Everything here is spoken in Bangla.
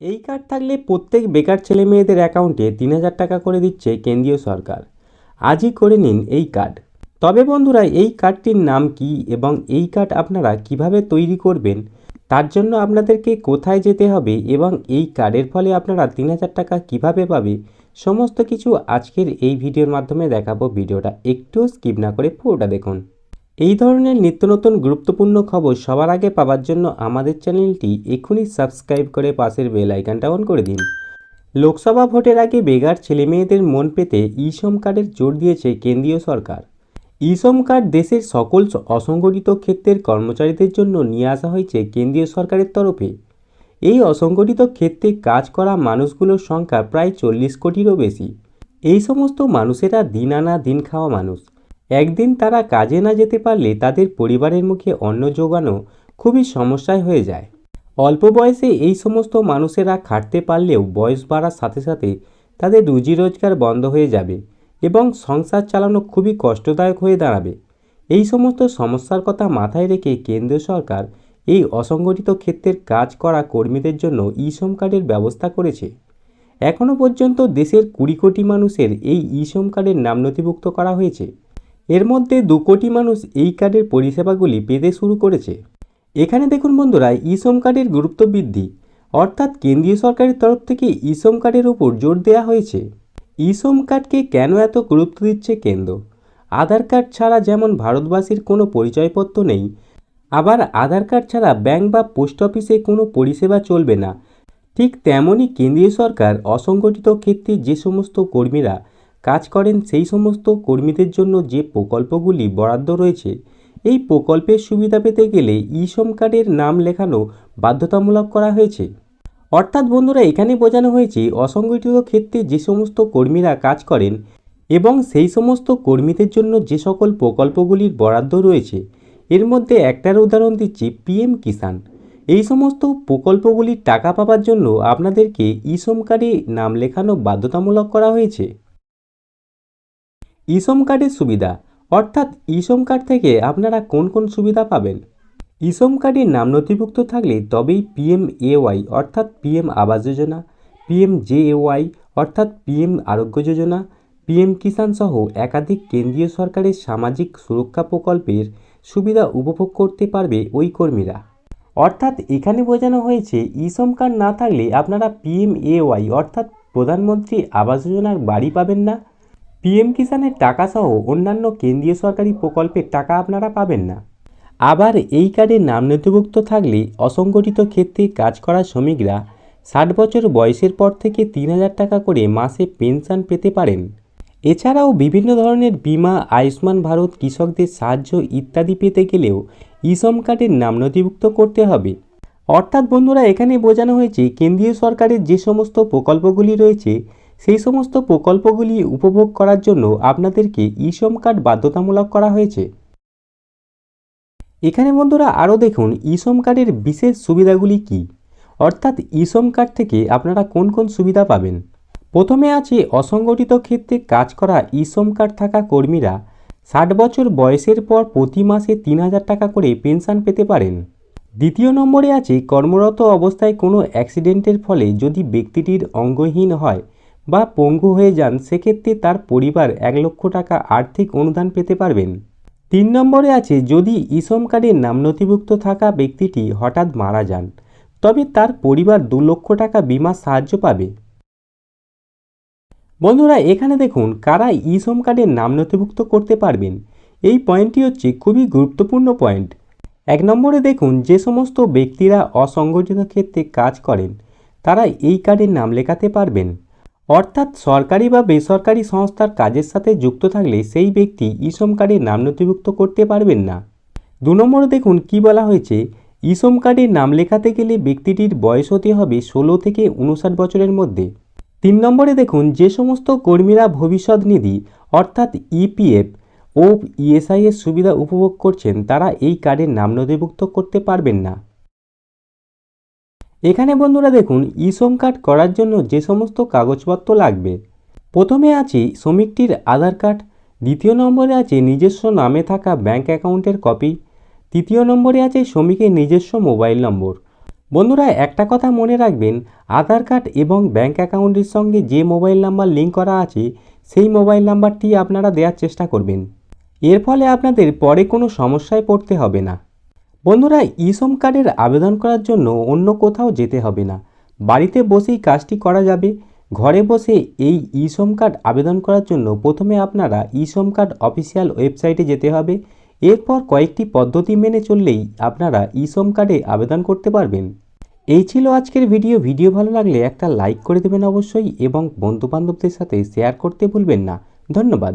এই কার্ড থাকলে প্রত্যেক বেকার ছেলে মেয়েদের অ্যাকাউন্টে তিন হাজার টাকা করে দিচ্ছে কেন্দ্রীয় সরকার। আজই করে নিন এই কার্ড। তবে বন্ধুরা, এই কার্ডটির নাম কি এবং এই কার্ড আপনারা কীভাবে তৈরি করবেন, তার জন্য আপনাদেরকে কোথায় যেতে হবে এবং এই কার্ডের ফলে আপনারা তিন হাজার টাকা কীভাবে পাবে, সমস্ত কিছু আজকের এই ভিডিওর মাধ্যমে দেখাবো। ভিডিওটা একটু স্কিপ না করে পুরোটা দেখুন। এই ধরনের নিত্য নতুন গুরুত্বপূর্ণ খবর সবার আগে পাওয়ার জন্য আমাদের চ্যানেলটি এক্ষুনি সাবস্ক্রাইব করে পাশের বেল আইকনটা অন করে দিন। লোকসভা ভোটের আগে বেগার ছেলেমেয়েদের মন পেতে ইসম কার্ডের জোর দিয়েছে কেন্দ্রীয় সরকার। ইসম কার্ড দেশের সকল অসংগঠিত ক্ষেত্রের কর্মচারীদের জন্য নিয়ে আসা হয়েছে কেন্দ্রীয় সরকারের তরফে। এই অসংগঠিত ক্ষেত্রে কাজ করা মানুষগুলোর সংখ্যা প্রায় চল্লিশ কোটিরও বেশি। এই সমস্ত মানুষেরা দিন আনা দিন খাওয়া মানুষ। একদিন তারা কাজে না যেতে পারলে তাদের পরিবারের মুখে অন্ন জোগানো খুবই সমস্যায় হয়ে যায়। অল্প বয়সে এই সমস্ত মানুষেরা খাটতে পারলেও বয়স বাড়ার সাথে সাথে তাদের রুজি রোজগার বন্ধ হয়ে যাবে এবং সংসার চালানো খুবই কষ্টদায়ক হয়ে দাঁড়াবে। এই সমস্ত সমস্যার কথা মাথায় রেখে কেন্দ্র সরকার এই অসংগঠিত ক্ষেত্রের কাজ করা কর্মীদের জন্য ই শ্রম কার্ডের ব্যবস্থা করেছে। এখনও পর্যন্ত দেশের কুড়ি কোটি মানুষের এই ই শ্রম কার্ডের নাম নথিভুক্ত করা হয়েছে। এর মধ্যে দু কোটি মানুষ এই কার্ডের পরিষেবাগুলি পেতে শুরু করেছে। এখানে দেখুন বন্ধুরা, ইসম কার্ডের গুরুত্ব বৃদ্ধি। অর্থাৎ কেন্দ্রীয় সরকারের তরফ থেকে ইসম কার্ডের উপর জোর দেওয়া হয়েছে। ইসম কার্ডকে কেন এত গুরুত্ব দিচ্ছে কেন্দ্র? আধার কার্ড ছাড়া যেমন ভারতবাসীর কোনো পরিচয়পত্র নেই, আবার আধার কার্ড ছাড়া ব্যাংক বা পোস্ট অফিসে কোনো পরিষেবা চলবে না। ঠিক তেমনই কেন্দ্রীয় সরকার, অসংগঠিত ক্ষেত্রে যে সমস্ত কর্মীরা কাজ করেন সেই সমস্ত কর্মীদের জন্য যে প্রকল্পগুলি বরাদ্দ রয়েছে। এই প্রকল্পের সুবিধা পেতে গেলে ই শ্রম কার্ডের নাম লেখানো বাধ্যতামূলক করা হয়েছে। অর্থাৎ বন্ধুরা, এখানে বোঝানো হয়েছে অসংগঠিত ক্ষেত্রে যে সমস্ত কর্মীরা কাজ করেন এবং সেই সমস্ত কর্মীদের জন্য যে সকল প্রকল্পগুলির বরাদ্দ রয়েছে। এর মধ্যে একটার উদাহরণ দিচ্ছি, পিএম কিষাণ। এই সমস্ত প্রকল্পগুলির টাকা পাওয়ার জন্য আপনাদেরকে ই শ্রম কার্ডে নাম লেখানো বাধ্যতামূলক করা হয়েছে। ইসম কার্ডের সুবিধা। অর্থাৎ ইসম কার্ড থেকে আপনারা কোন কোন সুবিধা পাবেন? ইসম কার্ডের নাম নথিভুক্ত থাকলে তবেই পিএম এওয়াই অর্থাৎ PM Awas Yojana, PM JAY অর্থাৎ পিএম আরোগ্য যোজনা, পিএম কিষাণ সহ একাধিক কেন্দ্রীয় সরকারের সামাজিক সুরক্ষা প্রকল্পের সুবিধা উপভোগ করতে পারবে ওই কর্মীরা। অর্থাৎ এখানে বোঝানো হয়েছে, ইসম কার্ড না থাকলে আপনারা পিএম এওয়াই অর্থাৎ প্রধানমন্ত্রী আবাস যোজনার বাড়ি পাবেন না। পিএম কিষাণের টাকা সহ অন্যান্য কেন্দ্রীয় সরকারি প্রকল্পের টাকা আপনারা পাবেন না। আবার এই কার্ডে নাম নথিভুক্ত থাকলে অসংগঠিত ক্ষেত্রে কাজ করা শ্রমিকরা ষাট বছর বয়সের পর থেকে তিন হাজার টাকা করে মাসে পেনশন পেতে পারেন। এছাড়াও বিভিন্ন ধরনের বিমা, আয়ুষ্মান ভারত, কৃষকদের সাহায্য ইত্যাদি পেতে গেলেও ইসম কার্ডের নাম নথিভুক্ত করতে হবে। অর্থাৎ বন্ধুরা, এখানে বোঝানো হয়েছে, কেন্দ্রীয় সরকারের যে সমস্ত প্রকল্পগুলি রয়েছে সেই সমস্ত প্রকল্পগুলি উপভোগ করার জন্য আপনাদেরকে ইসম কার্ড বাধ্যতামূলক করা হয়েছে। এখানে বন্ধুরা আরও দেখুন ইসম কার্ডের বিশেষ সুবিধাগুলি কি? অর্থাৎ ইসম কার্ড থেকে আপনারা কোন কোন সুবিধা পাবেন? প্রথমে আছে অসংগঠিত ক্ষেত্রে কাজ করা ইসম কার্ড থাকা কর্মীরা ষাট বছর বয়সের পর প্রতি মাসে তিন হাজার টাকা করে পেনশন পেতে পারেন। দ্বিতীয় নম্বরে আছে কর্মরত অবস্থায় কোনো অ্যাক্সিডেন্টের ফলে যদি ব্যক্তিটির অঙ্গহীন হয় বা পঙ্গু হয়ে যান, সেক্ষেত্রে তার পরিবার এক লক্ষ টাকা আর্থিক অনুদান পেতে পারবেন। তিন নম্বরে আছে, যদি ইসম কার্ডের নাম নথিভুক্ত থাকা ব্যক্তিটি হঠাৎ মারা যান, তবে তার পরিবার দু লক্ষ টাকা বিমা সাহায্য পাবে। বন্ধুরা, এখানে দেখুন কারা ইসম কার্ডের নাম নথিভুক্ত করতে পারবেন। এই পয়েন্টটি হচ্ছে খুবই গুরুত্বপূর্ণ পয়েন্ট। এক নম্বরে দেখুন, যে সমস্ত ব্যক্তিরা অসংগঠিত ক্ষেত্রে কাজ করেন, তারা এই কার্ডের নাম লেখাতে পারবেন। অর্থাৎ সরকারি বা বেসরকারি সংস্থার কাজের সাথে যুক্ত থাকলে সেই ব্যক্তি ইসম কার্ডে নাম নথিভুক্ত করতে পারবেন না। দু নম্বরে দেখুন কি বলা হয়েছে, ইসম কার্ডে নাম লেখাতে গেলে ব্যক্তিটির বয়স হতে হবে ষোলো থেকে উনষাট বছরের মধ্যে। তিন নম্বরে দেখুন, যে সমস্ত কর্মীরা ভবিষ্যৎ নিধি, অর্থাৎ ইপিএফ ও ইএসআই এর সুবিধা উপভোগ করছেন, তারা এই কার্ডের নাম নথিভুক্ত করতে পারবেন না। এখানে বন্ধুরা দেখুন, ইসম কার্ড করার জন্য যে সমস্ত কাগজপত্র লাগবে। প্রথমে আছে শ্রমিকটির আধার কার্ড, দ্বিতীয় নম্বরে আছে নিজস্ব নামে থাকা ব্যাংক অ্যাকাউন্টের কপি, তৃতীয় নম্বরে আছে শ্রমিকের নিজস্ব মোবাইল নম্বর। বন্ধুরা, একটা কথা মনে রাখবেন, আধার কার্ড এবং ব্যাংক অ্যাকাউন্টের সঙ্গে যে মোবাইল নাম্বার লিঙ্ক করা আছে, সেই মোবাইল নাম্বারটি আপনারা দেওয়ার চেষ্টা করবেন। এর ফলে আপনাদের পরে কোনো সমস্যায় পড়তে হবে না। বন্ধুরা, ইসম কার্ডের আবেদন করার জন্য অন্য কোথাও যেতে হবে না। বাড়িতে বসেই কাজটি করা যাবে। ঘরে বসে এই ইসম কার্ড আবেদন করার জন্য প্রথমে আপনারা ইসম কার্ড অফিসিয়াল ওয়েবসাইটে যেতে হবে। এরপর কয়েকটি পদ্ধতি মেনে চললেই আপনারা ইসম কার্ডে আবেদন করতে পারবেন। এই ছিল আজকের ভিডিও। ভিডিও ভালো লাগলে একটা লাইক করে দেবেন অবশ্যই এবং বন্ধুবান্ধবদের সাথে শেয়ার করতে ভুলবেন না। ধন্যবাদ।